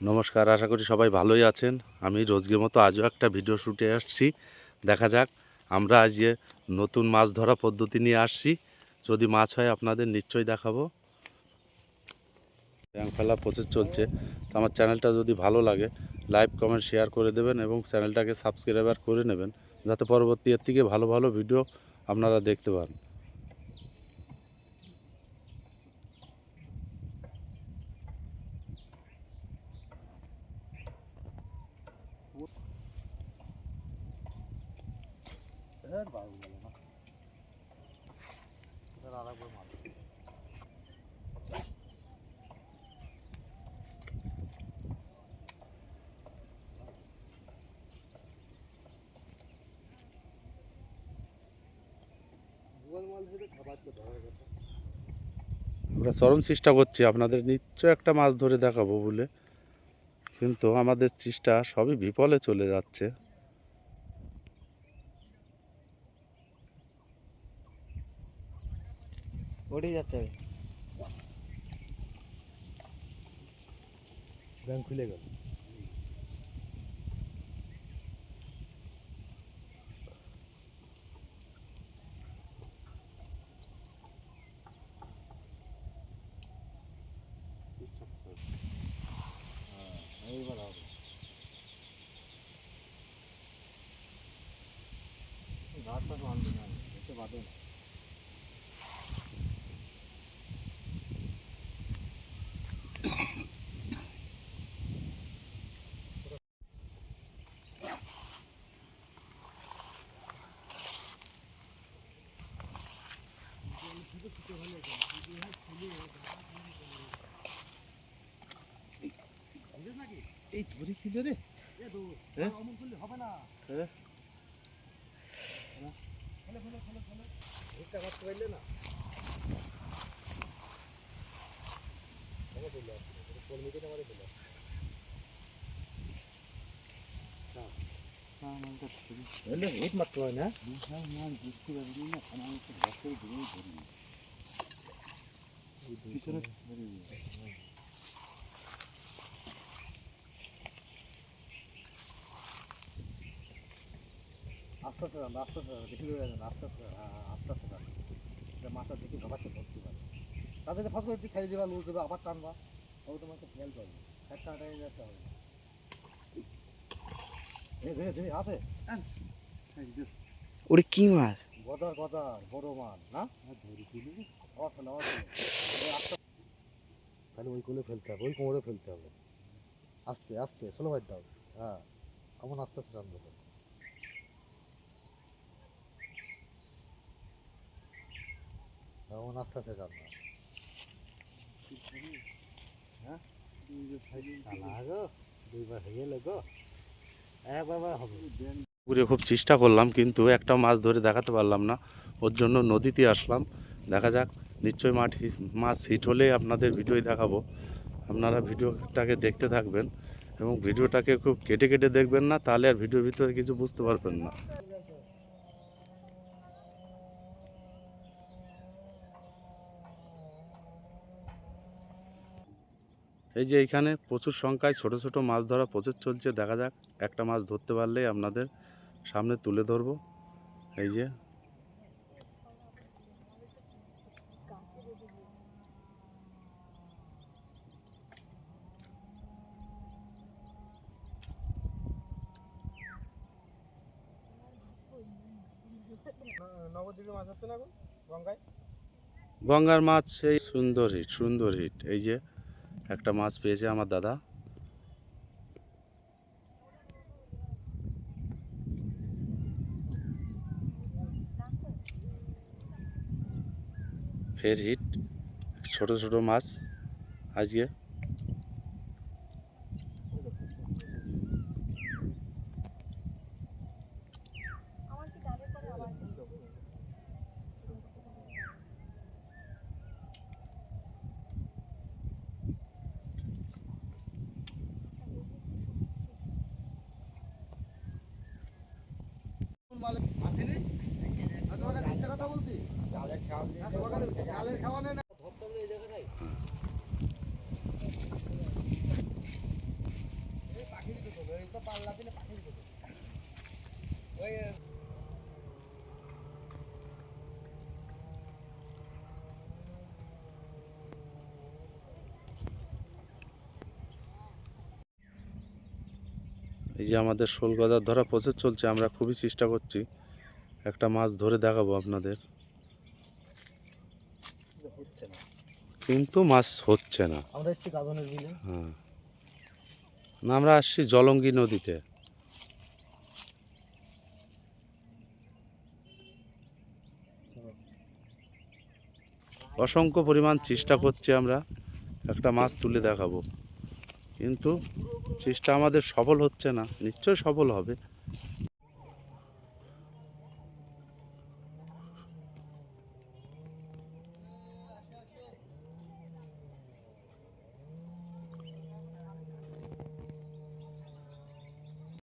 নমস্কার, আশা করি সবাই ভালোই আছেন। আমি রোজগের মতো আজও একটা ভিডিও শুটে আসছি। দেখা যাক, আমরা আজ যে নতুন মাছ ধরা পদ্ধতি নিয়ে আসছি, যদি মাছ হয় আপনাদের নিশ্চয়ই দেখাবো। ব্যাং ফেলা প্রচুর চলছে। তো আমার চ্যানেলটা যদি ভালো লাগে, লাইক, কমেন্ট, শেয়ার করে দেবেন এবং চ্যানেলটাকে সাবস্ক্রাইবার করে নেবেন, যাতে পরবর্তী এর থেকে ভালো ভালো ভিডিও আপনারা দেখতে পান। আমরা চরম চেষ্টা করছি আপনাদের নিশ্চয় একটা মাছ ধরে দেখাবো বলে। কিন্তু আমাদের চেষ্টা সবই বিফলে চলে যাচ্ছে। ওটাই যাচ্ছে ব্যাংক খুলে গেল এইবার হবে ঘাটটা তো আনবে না দেখতে পাবে না এই ধরেছিল রে। হ্যাঁ? হবে না। হ্যাঁ? না? পিছনে আস্তে আস্তে যান আস্তে আস্তে বেশি যান আস্তে আস্তে হ্যাঁ হ্যাঁ, আস্তে আস্তে যান এটা দেখে ধরাতে ধরতে পারে। ফাঁস করে একটু খেলে দেবা লুজ দেবে আবার টানবা। ও তোমাকে খেয়াল করবে একটা আটাই যেতে হবে। ধরে ওরে কি মাছ? গদার গদার বড় মাছ না? আস্তে তাহলে ওই কোলে ফেলতে হবে ওই কোমরে ফেলতে হবে। আস্তে আস্তে ষোলো ভাই দাও। হ্যাঁ এমন আস্তে আস্তে টানবে। হ্যাঁ? পুকুরে খুব চেষ্টা করলাম, কিন্তু একটা মাছ ধরে দেখাতে পারলাম না। ওর জন্য নদীতে আসলাম। দেখা যাক, নিশ্চয়ই মাঠ মাছ হিট হলে আপনাদের ভিডিওই দেখাবো। আপনারা ভিডিওটাকে দেখতে থাকবেন এবং ভিডিওটাকে খুব কেটে কেটে দেখবেন না, তাহলে আর ভিডিওর ভিতরে কিছু বুঝতে পারবেন না। এই যে এইখানে প্রচুর সংখ্যায় ছোট ছোট মাছ ধরা প্রচুর চলছে, দেখা যাক। একটা মাছ ধরতে পারলেই আপনাদের সামনে তুলে ধরবো। এই যে। গঙ্গার মাছ সেই সুন্দর হিট সুন্দর হিট। এই যে একটা মাছ পেয়েছে আমার দাদা। ফের হিট ছোট ছোট মাছ আজকে। এই যে আমাদের শোল ধরা প্রসেস চলছে, আমরা খুবই চেষ্টা করছি একটা মাছ ধরে দেখাবো আপনাদের হচ্ছে না কিন্তু মাছ হচ্ছে না। আমরা এসছি গাজনের বিলে। হ্যাঁ। না আমরা আসছি জলঙ্গি নদীতে। অসংখ্য পরিমাণ চেষ্টা করছি আমরা একটা মাছ তুলে দেখাবো। কিন্তু চেষ্টা আমাদের সফল হচ্ছে না। নিশ্চয় সফল হবে।